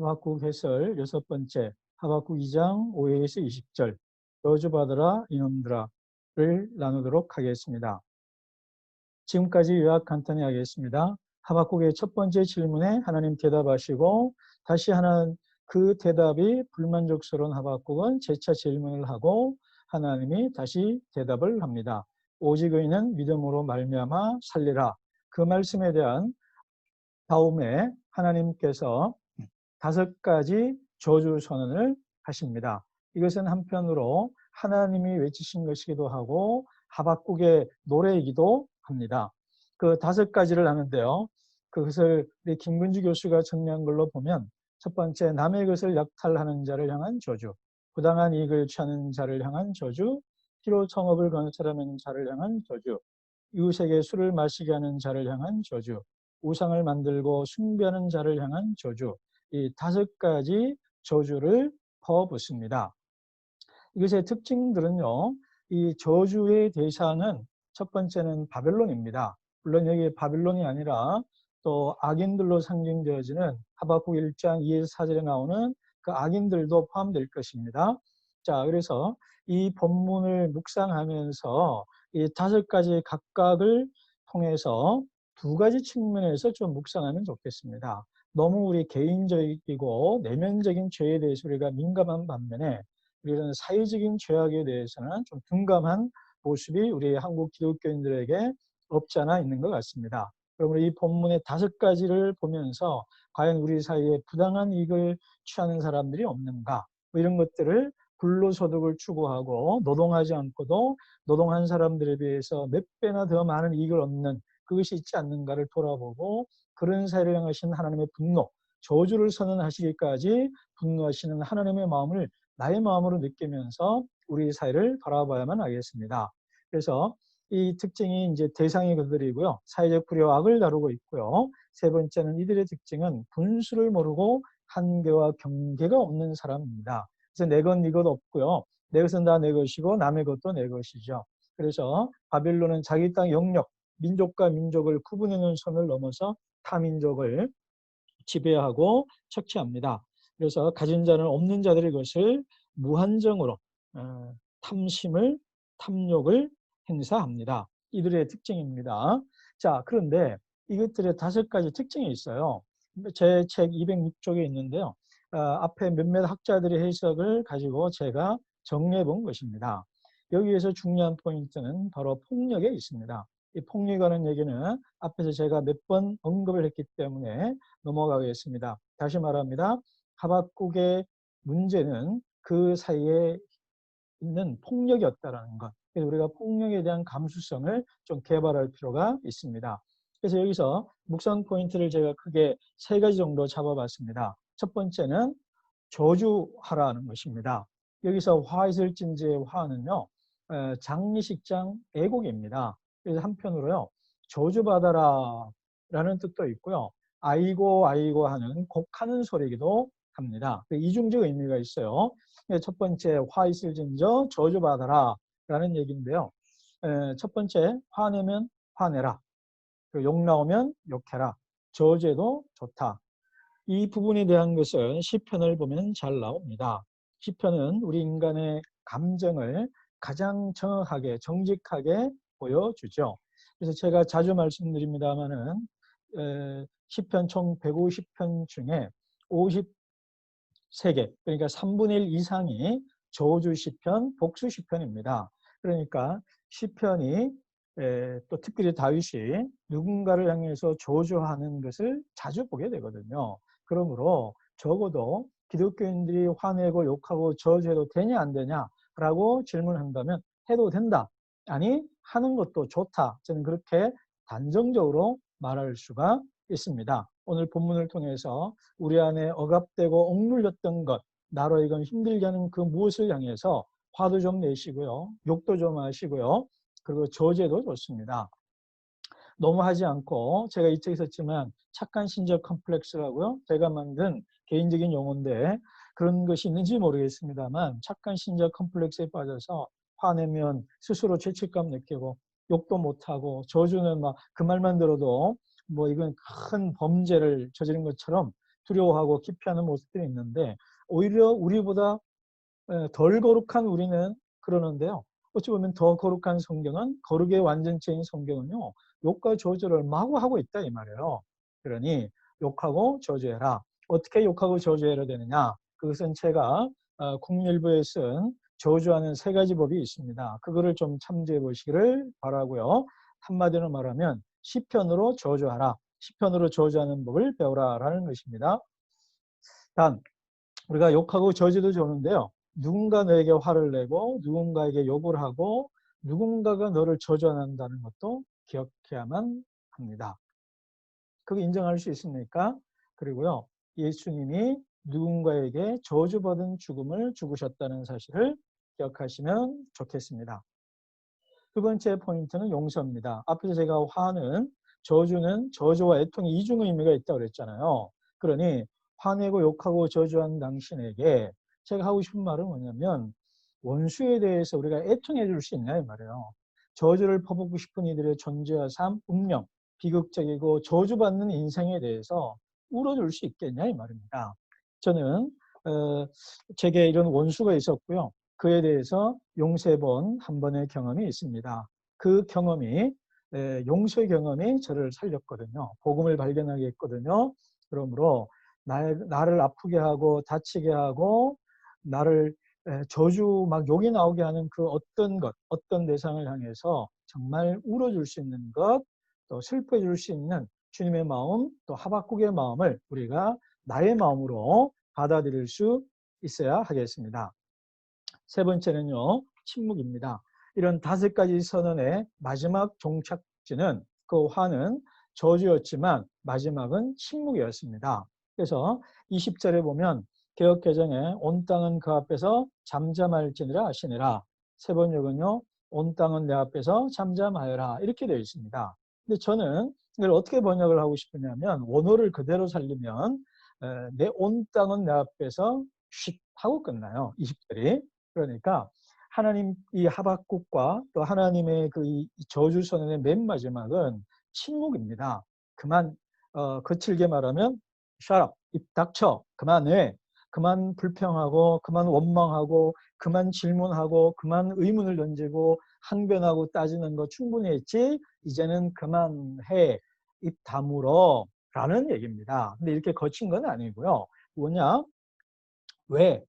하박국 해설 여섯 번째 하박국 2장 5에서 20절 저주받으라 이놈들아를 나누도록 하겠습니다. 지금까지 요약 간단히 하겠습니다. 하박국의 첫 번째 질문에 하나님 대답하시고 다시 하나 그 대답이 불만족스러운 하박국은 재차 질문을 하고 하나님이 다시 대답을 합니다. 오직 의인은 믿음으로 말미암아 살리라. 그 말씀에 대한 다음에 하나님께서 다섯 가지 저주 선언을 하십니다. 이것은 한편으로 하나님이 외치신 것이기도 하고 하박국의 노래이기도 합니다. 그 다섯 가지를 하는데요. 그것을 우리 김근주 교수가 정리한 걸로 보면 첫 번째 남의 것을 약탈하는 자를 향한 저주, 부당한 이익을 취하는 자를 향한 저주, 피로 청업을 건설하는 자를 향한 저주, 이웃에게 술을 마시게 하는 자를 향한 저주, 우상을 만들고 숭배하는 자를 향한 저주, 이 다섯 가지 저주를 퍼붓습니다. 이것의 특징들은요, 이 저주의 대상은 첫 번째는 바벨론입니다. 물론 여기 바벨론이 아니라 또 악인들로 상징되어지는 하박국 1장 2에서 4절에 나오는 그 악인들도 포함될 것입니다. 자, 그래서 이 본문을 묵상하면서 이 다섯 가지 각각을 통해서 두 가지 측면에서 좀 묵상하면 좋겠습니다. 너무 우리 개인적이고 내면적인 죄에 대해서 우리가 민감한 반면에 우리는 사회적인 죄악에 대해서는 좀 둔감한 모습이 우리 한국 기독교인들에게 없지 않아 있는 것 같습니다. 그러므로 이 본문의 다섯 가지를 보면서 과연 우리 사이에 부당한 이익을 취하는 사람들이 없는가 뭐 이런 것들을 불로소득을 추구하고 노동하지 않고도 노동한 사람들에 비해서 몇 배나 더 많은 이익을 얻는 그것이 있지 않는가를 돌아보고 그런 사회를 향하신 하나님의 분노, 저주를 선언하시기까지 분노하시는 하나님의 마음을 나의 마음으로 느끼면서 우리 사회를 바라봐야만 하겠습니다. 그래서 이 특징이 이제 대상이 그들이고요. 사회적 불의와 악을 다루고 있고요. 세 번째는 이들의 특징은 분수를 모르고 한계와 경계가 없는 사람입니다. 그래서 내 것, 네것 없고요. 내 것은 다 내 것이고 남의 것도 내 것이죠. 그래서 바빌론은 자기 땅 영역, 민족과 민족을 구분해놓은 선을 넘어서 타민족을 지배하고 척취합니다. 그래서 가진 자는 없는 자들의 것을 무한정으로 어, 탐심을 탐욕을 행사합니다. 이들의 특징입니다. 자, 그런데 이것들의 다섯 가지 특징이 있어요. 제 책 206쪽에 있는데요. 어, 앞에 몇몇 학자들의 해석을 가지고 제가 정리해 본 것입니다. 여기에서 중요한 포인트는 바로 폭력에 있습니다. 이 폭력이라는 얘기는 앞에서 제가 몇 번 언급을 했기 때문에 넘어가겠습니다. 다시 말합니다. 하박국의 문제는 그 사이에 있는 폭력이었다라는 것. 그래서 우리가 폭력에 대한 감수성을 좀 개발할 필요가 있습니다. 그래서 여기서 묵상 포인트를 제가 크게 세 가지 정도 잡아봤습니다. 첫 번째는 저주하라는 것입니다. 여기서 화 있을 진지의 화는요, 장미식장 애곡입니다. 그래서 한편으로요. 저주받아라 라는 뜻도 있고요. 아이고 아이고 하는 곡하는 소리기도 합니다. 그 이중적 의미가 있어요. 첫 번째 화 있을진저 저주받아라 라는 얘기인데요. 첫 번째 화내면 화내라. 욕 나오면 욕해라. 저제도 좋다. 이 부분에 대한 것은 시편을 보면 잘 나옵니다. 시편은 우리 인간의 감정을 가장 정확하게 정직하게 보여주죠. 그래서 제가 자주 말씀드립니다만은 시편 총 150편 중에 53개 그러니까 3분의 1 이상이 저주 시편, 복수 시편입니다. 그러니까 시편이 또 특별히 다윗이 누군가를 향해서 저주하는 것을 자주 보게 되거든요. 그러므로 적어도 기독교인들이 화내고 욕하고 저주해도 되냐 안 되냐라고 질문한다면 해도 된다. 아니 하는 것도 좋다. 저는 그렇게 단정적으로 말할 수가 있습니다. 오늘 본문을 통해서 우리 안에 억압되고 억눌렸던 것, 나로 이건 힘들게 하는 그 무엇을 향해서 화도 좀 내시고요. 욕도 좀 하시고요. 그리고 저제도 좋습니다. 너무 하지 않고 제가 이 책에 있었지만 착한 신적 컴플렉스라고요. 제가 만든 개인적인 용어인데 그런 것이 있는지 모르겠습니다만 착한 신적 컴플렉스에 빠져서 화내면 스스로 죄책감 느끼고 욕도 못하고 저주는 막 그 말만 들어도 뭐 이건 큰 범죄를 저지른 것처럼 두려워하고 기피하는 모습들이 있는데 오히려 우리보다 에, 덜 거룩한 우리는 그러는데요. 어찌 보면 더 거룩한 성경은 거룩의 완전체인 성경은요. 욕과 저주를 마구 하고 있다 이 말이에요. 그러니 욕하고 저주해라. 어떻게 욕하고 저주해야 되느냐? 그것은 제가 어, 국일부에 쓴 저주하는 세 가지 법이 있습니다. 그거를 좀 참조해 보시기를 바라고요. 한마디로 말하면 시편으로 저주하라. 시편으로 저주하는 법을 배우라라는 것입니다. 단 우리가 욕하고 저주도 좋은데요. 누군가 너에게 화를 내고 누군가에게 욕을 하고 누군가가 너를 저주한다는 것도 기억해야만 합니다. 그거 인정할 수 있습니까? 그리고요. 예수님이 누군가에게 저주받은 죽음을 죽으셨다는 사실을 기억하시면 좋겠습니다. 두 번째 포인트는 용서입니다. 앞에서 제가 화는 저주는 저주와 애통의 이중 의미가 있다고 그랬잖아요. 그러니 화내고 욕하고 저주한 당신에게 제가 하고 싶은 말은 뭐냐면 원수에 대해서 우리가 애통해 줄 수 있냐 이 말이에요. 저주를 퍼붓고 싶은 이들의 존재와 삶, 운명, 비극적이고 저주받는 인생에 대해서 울어줄 수 있겠냐 이 말입니다. 저는 어, 제게 이런 원수가 있었고요. 그에 대해서 번한 번의 경험이 있습니다. 그 경험이 에, 용서의 경험이 저를 살렸거든요. 복음을 발견하게 했거든요. 그러므로 나, 나를 아프게 하고 다치게 하고 나를 에, 저주 막 욕이 나오게 하는 그 어떤 것, 어떤 대상을 향해서 정말 울어줄 수 있는 것, 또 슬퍼해 줄 수 있는 주님의 마음, 또 하박국의 마음을 우리가 나의 마음으로 받아들일 수 있어야 하겠습니다. 세 번째는요, 침묵입니다. 이런 다섯 가지 선언의 마지막 종착지는 그 화는 저주였지만 마지막은 침묵이었습니다. 그래서 20절에 보면 개혁개정에 온 땅은 그 앞에서 잠잠할지니라 하시니라. 세 번역은요, 온 땅은 내 앞에서 잠잠하여라. 이렇게 되어 있습니다. 근데 저는 이걸 어떻게 번역을 하고 싶으냐면 원어를 그대로 살리면 내 온 땅은 내 앞에서 쉿 하고 끝나요. 20절이. 그러니까 하나님 이 하박국과 또 하나님의 그 저주 선언의 맨 마지막은 침묵입니다. 그만 어, 거칠게 말하면 up, 입 닥쳐, 그만해, 그만 불평하고, 그만 원망하고, 그만 질문하고, 그만 의문을 던지고, 항변하고 따지는 거 충분히 했지, 이제는 그만해, 입 다물어 라는 얘기입니다. 근데 이렇게 거친 건 아니고요. 뭐냐? 왜?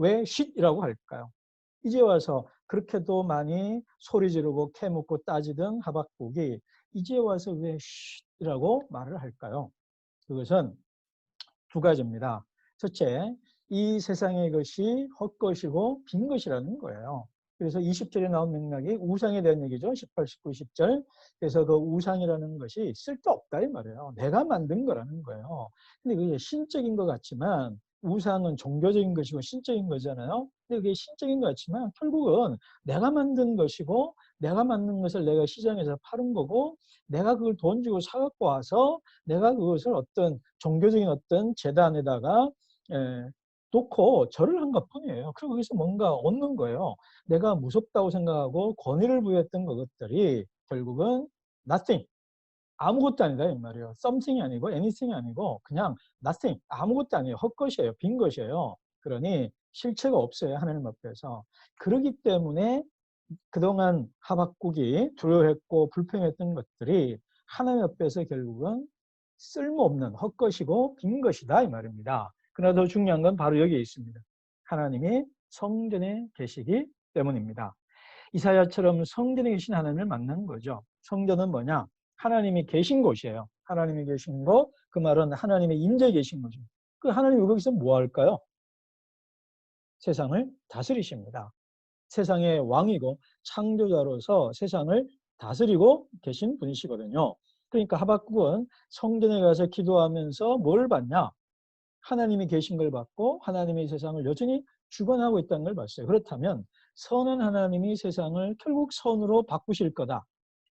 왜 쉿이라고 할까요? 이제 와서 그렇게도 많이 소리 지르고 캐묻고 따지던 하박국이 이제 와서 왜 쉿이라고 말을 할까요? 그것은 두 가지입니다. 첫째, 이 세상의 것이 헛것이고 빈 것이라는 거예요. 그래서 20절에 나온 맥락이 우상에 대한 얘기죠. 18, 19, 20절. 그래서 그 우상이라는 것이 쓸데없다 이 말이에요. 내가 만든 거라는 거예요. 근데 그게 신적인 것 같지만 우상은 종교적인 것이고 신적인 거잖아요. 근데 그게 신적인 것 같지만 결국은 내가 만든 것이고 내가 만든 것을 내가 시장에서 파는 거고 내가 그걸 돈 주고 사갖고 와서 내가 그것을 어떤 종교적인 어떤 재단에다가 에, 놓고 절을 한 것 뿐이에요. 그리고 거기서 뭔가 얻는 거예요. 내가 무섭다고 생각하고 권위를 부여했던 것들이 결국은 nothing, 아무것도 아니다 이 말이에요. something이 아니고 anything이 아니고 그냥 nothing, 아무것도 아니에요. 헛것이에요. 빈 것이에요. 그러니 실체가 없어요. 하나님 앞에서. 그러기 때문에 그동안 하박국이 두려워했고 불평했던 것들이 하나님 앞에서 결국은 쓸모없는 헛것이고 빈 것이다 이 말입니다. 그러나 더 중요한 건 바로 여기에 있습니다. 하나님이 성전에 계시기 때문입니다. 이사야처럼 성전에 계신 하나님을 만난 거죠. 성전은 뭐냐? 하나님이 계신 곳이에요. 하나님이 계신 곳, 그 말은 하나님의 임재 계신 거죠. 그 하나님이 거기서 뭐 할까요? 세상을 다스리십니다. 세상의 왕이고 창조자로서 세상을 다스리고 계신 분이시거든요. 그러니까 하박국은 성전에 가서 기도하면서 뭘 받냐? 하나님이 계신 걸 받고 하나님의 세상을 여전히 주관하고 있다는 걸 봤어요. 그렇다면 선은 하나님이 세상을 결국 선으로 바꾸실 거다.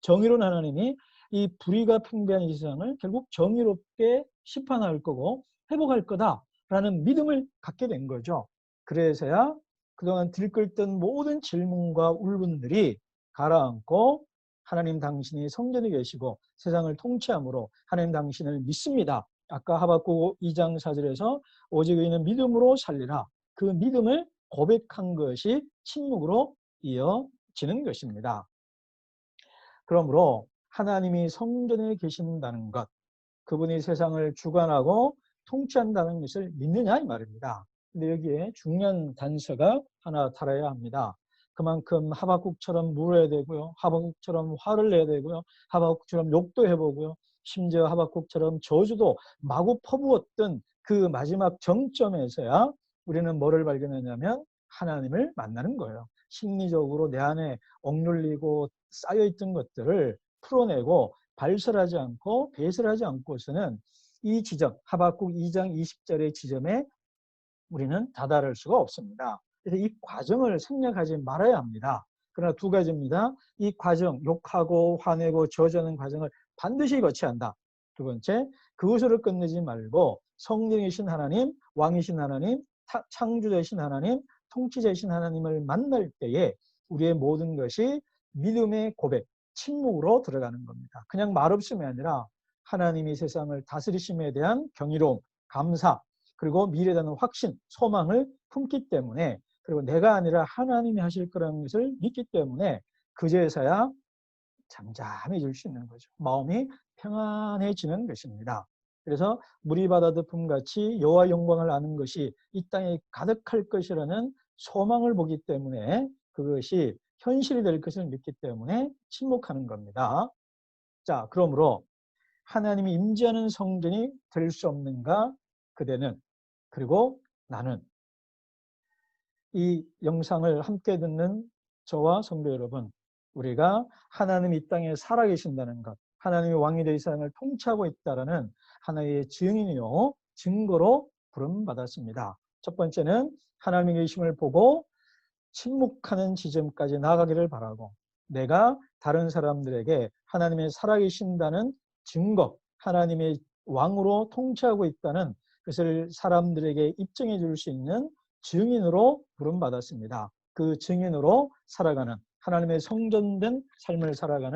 정의로운 하나님이 이 불의가 팽배한 이 세상을 결국 정의롭게 심판할 거고 회복할 거다라는 믿음을 갖게 된 거죠. 그래서야 그동안 들끓던 모든 질문과 울분들이 가라앉고 하나님 당신이 성전에 계시고 세상을 통치함으로 하나님 당신을 믿습니다. 아까 하박국 2장 4절에서 오직 의인은 믿음으로 살리라. 그 믿음을 고백한 것이 침묵으로 이어지는 것입니다. 그러므로 하나님이 성전에 계신다는 것, 그분이 세상을 주관하고 통치한다는 것을 믿느냐 이 말입니다. 근데 여기에 중요한 단서가 하나 달아야 합니다. 그만큼 하박국처럼 물어야 되고요. 하박국처럼 화를 내야 되고요. 하박국처럼 욕도 해보고요. 심지어 하박국처럼 저주도 마구 퍼부었던 그 마지막 정점에서야 우리는 뭐를 발견하냐면 하나님을 만나는 거예요. 심리적으로 내 안에 억눌리고 쌓여있던 것들을 풀어내고 발설하지 않고 배설하지 않고서는 이 지점, 하박국 2장 20절의 지점에 우리는 다다를 수가 없습니다. 그래서 이 과정을 생략하지 말아야 합니다. 그러나 두 가지입니다. 이 과정, 욕하고 화내고 저주하는 과정을 반드시 거쳐야 한다. 두 번째, 그것으로 끝내지 말고 성령이신 하나님, 왕이신 하나님, 창조자이신 하나님, 통치자이신 하나님을 만날 때에 우리의 모든 것이 믿음의 고백, 침묵으로 들어가는 겁니다. 그냥 말없음이 아니라 하나님이 세상을 다스리심에 대한 경이로움, 감사, 그리고 미래에 대한 확신, 소망을 품기 때문에 그리고 내가 아니라 하나님이 하실 거라는 것을 믿기 때문에 그제서야 잠잠해질 수 있는 거죠. 마음이 평안해지는 것입니다. 그래서 물이 바다 덮음 같이 여호와 영광을 아는 것이 이 땅에 가득할 것이라는 소망을 보기 때문에 그것이 현실이 될 것을 믿기 때문에 침묵하는 겁니다. 자, 그러므로 하나님이 임재하는 성전이 될 수 없는가? 그대는 그리고 나는 이 영상을 함께 듣는 저와 성도 여러분, 우리가 하나님 이 땅에 살아계신다는 것, 하나님의 왕이 되어 세상을 통치하고 있다는 하나의 증인이요, 증거로 부름 받았습니다. 첫 번째는 하나님의 계심을 보고 침묵하는 지점까지 나가기를 바라고 내가 다른 사람들에게 하나님의 살아계신다는 증거, 하나님의 왕으로 통치하고 있다는 것을 사람들에게 입증해 줄 수 있는 증인으로 부름받았습니다. 그 증인으로 살아가는 하나님의 성전된 삶을 살아가는